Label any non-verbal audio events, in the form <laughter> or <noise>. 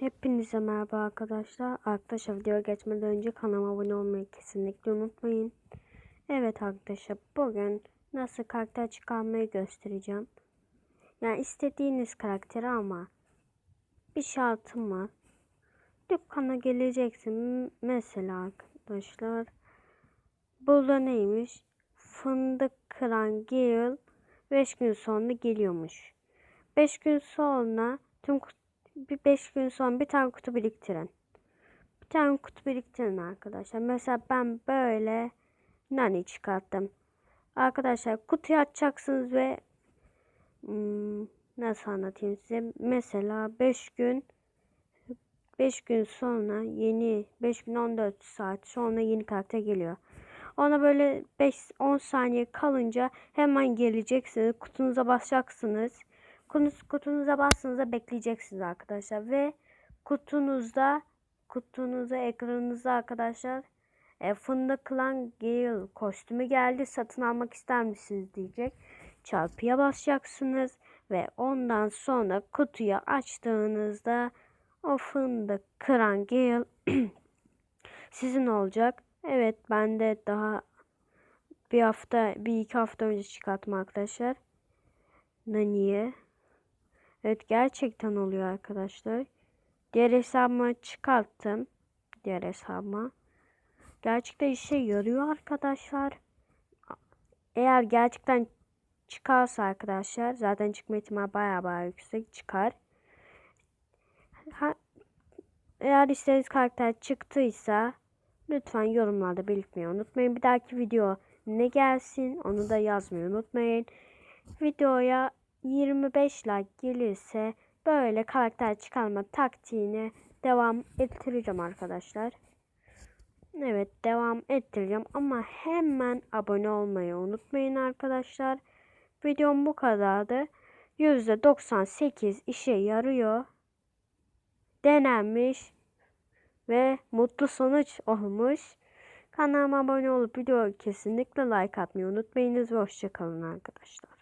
Hepinize merhaba arkadaşlar. Arkadaşlar video geçmeden önce kanalıma abone olmayı kesinlikle unutmayın. Evet arkadaşlar bugün nasıl karakter çıkarmayı göstereceğim. Yani istediğiniz karakteri ama bir şartım var. Dükkana geleceksin mesela arkadaşlar. Burada neymiş? Fındık kıran Gale 5 gün sonra geliyormuş. 5 gün sonra tüm bir 5 gün sonra bir tane kutu biriktirin. Bir tane kutu biriktirin arkadaşlar. Mesela ben böyle nani çıkarttım. Arkadaşlar kutuyu açacaksınız ve hmm, nasıl anlatayım size? Mesela 5 gün 5 gün sonra yeni 5 gün 14 saat sonra yeni karakter geliyor. Ona böyle 5-10 saniye kalınca hemen geleceksiniz. Kutunuza basacaksınız. Kutunuz, kutunuza bastığınızda bekleyeceksiniz arkadaşlar. Ve kutunuzda kutunuza ekranınızda arkadaşlar e, Fındık Lan Gale kostümü geldi. Satın almak ister misiniz diyecek. Çarpıya basacaksınız. Ve ondan sonra kutuyu açtığınızda o fındık kıran Gale <clears throat> sizin olacak. Evet ben de daha bir hafta bir iki hafta önce çıkarttım arkadaşlar. Nani'ye. Evet gerçekten oluyor arkadaşlar. Diğer hesabımı çıkarttım. Diğer hesabıma. Gerçekten işe yarıyor arkadaşlar. Eğer gerçekten çıkarsa arkadaşlar zaten çıkma ihtimali baya baya yüksek çıkar. Ha, eğer istediğiniz karakter çıktıysa lütfen yorumlarda belirtmeyi unutmayın. Bir dahaki video ne gelsin onu da yazmayı unutmayın. Videoya 25 like gelirse böyle karakter çıkarma taktiğine devam ettireceğim arkadaşlar. Evet devam ettireceğim ama hemen abone olmayı unutmayın arkadaşlar. Videom bu kadardı. %98 işe yarıyor. Denenmiş ve mutlu sonuç olmuş. Kanalıma abone olup video kesinlikle like atmayı unutmayınız ve hoşçakalın arkadaşlar.